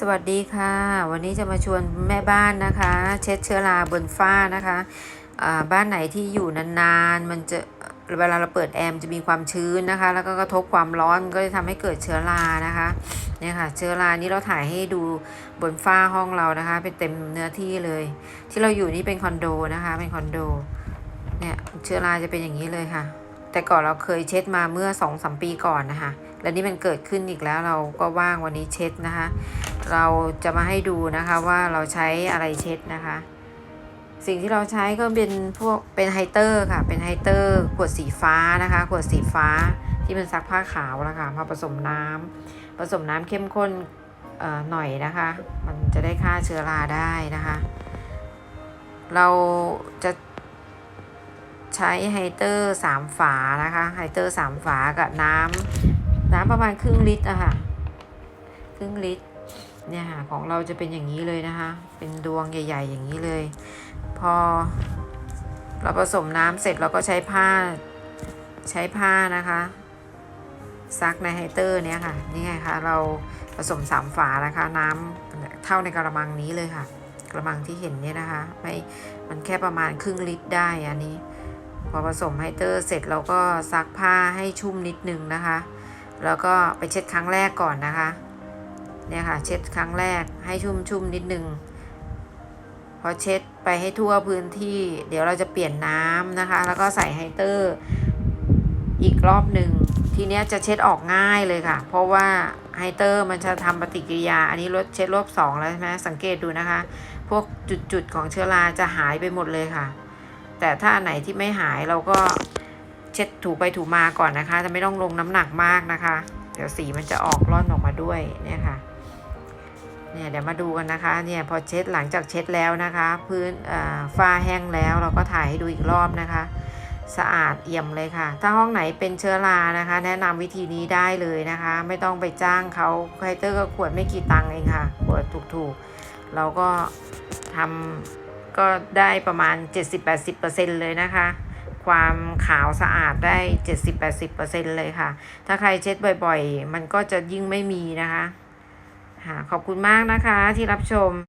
สวัสดีค่ะ วันนี้จะมาชวนแม่บ้านนะคะ เช็ดเชื้อราบนฝ้านะคะบ้านไหนที่อยู่นานๆ มันจะเวลาเราเปิดแอร์มนจะมีความชื้นนะคะ แล้วก็กระทบความร้อนก็จะทำให้เกิดเชื้อรานะคะเนี่ยค่ะเชื้อรานี้เราถ่ายให้ดูบนฝ้าห้องเรานะคะ เป็นเต็มเนื้อที่เลย ที่เราอยู่นี่เป็นคอนโดนะคะ เป็นคอนโดเนี่ยเชื้อราจะเป็นอย่างนี้เลยค่ะ แต่ก่อนเราเคยเช็ดมาเมื่อสองสามปีก่อนนะคะ แล้วนี่มันเกิดขึ้นอีกแล้วเราก็ว่างวันนี้เช็ดนะคะ เราจะมาให้ดูนะคะว่าเราใช้อะไรเช็ดนะคะ สิ่งที่เราใช้ก็เป็นพวกเป็นไฮเตอร์ค่ะ เป็นไฮเตอร์ขวดสีฟ้านะคะขวดสีฟ้าที่มันซักผ้าขาวแล้วค่ะมาผสมน้ำผสมน้ำเข้มข้นหน่อยนะคะ มันจะได้ฆ่าเชื้อราได้นะคะ เราจะใช้ไฮเตอร์สามฝานะคะไฮเตอร์สามฝากับน้ำน้ำประมาณครึ่งลิตรอะค่ะครึ่งลิตร เนี่ยค่ะของเราจะเป็นอย่างนี้เลยนะคะ เป็นดวงใหญ่ ๆ อย่างนี้เลย พอ เราผสมน้ำเสร็จเราก็ใช้ผ้าใช้ผ้านะคะซักในไฮเตอร์เนี่ยค่ะนี่ไงคะเราผสมสามฝานะคะ น้ำเท่าในกระมังนี้เลยค่ะ กระมังที่เห็นเนี่ยนะคะไม่มันแค่ประมาณครึ่งลิตรได้อันนี้ พอผสมไฮเตอร์เสร็จเราก็ซักผ้าให้ชุ่มนิดนึงนะคะ แล้วก็ไปเช็ดครั้งแรกก่อนนะคะ เนี่ยค่ะ เช็ดครั้งแรกให้ชุ่มๆนิดนึงพอเช็ดไปให้ทั่วพื้นที่ เดี๋ยวเราจะเปลี่ยนน้ำนะคะ แล้วก็ใส่ไฮเตอร์อีกรอบหนึ่งทีเนี้ยจะเช็ดออกง่ายเลยค่ะ เพราะว่าไฮเตอร์มันจะทำปฏิกิริยา อันนี้รถเช็ดรอบสองแล้วใช่ไหมสังเกตดูนะคะ พวกจุดๆของเชื้อราจะหายไปหมดเลยค่ะ แต่ถ้าอันไหนที่ไม่หายเราก็เช็ดถูไปถูมาก่อนนะคะ จะไม่ต้องลงน้ำหนักมากนะคะ เดี๋ยวสีมันจะออกร่อนออกมาด้วยเนี่ยค่ะเนี่ยเดี๋ยวมาดูกันนะคะเนี่ยพอเช็ดหลังจากเช็ดแล้วนะคะ พื้นอ่าฝ้าแห้งแล้วเราก็ถ่ายให้ดูอีกรอบนะคะ สะอาดเอี่ยมเลยค่ะ ถ้าห้องไหนเป็นเชื้อรานะคะ แนะนำวิธีนี้ได้เลยนะคะ ไม่ต้องไปจ้างเขาไคเตอร์ก็ขวดไม่กี่ตังค์เองค่ะขวดถูกๆ เราก็ทำก็ได้ประมาณ 70-80%เลยนะคะ ความขาวสะอาดได้ 70-80%เลยค่ะ ถ้าใครเช็ดบ่อยๆ มันก็จะยิ่งไม่มีนะคะค่ะขอบคุณมากนะคะที่รับชม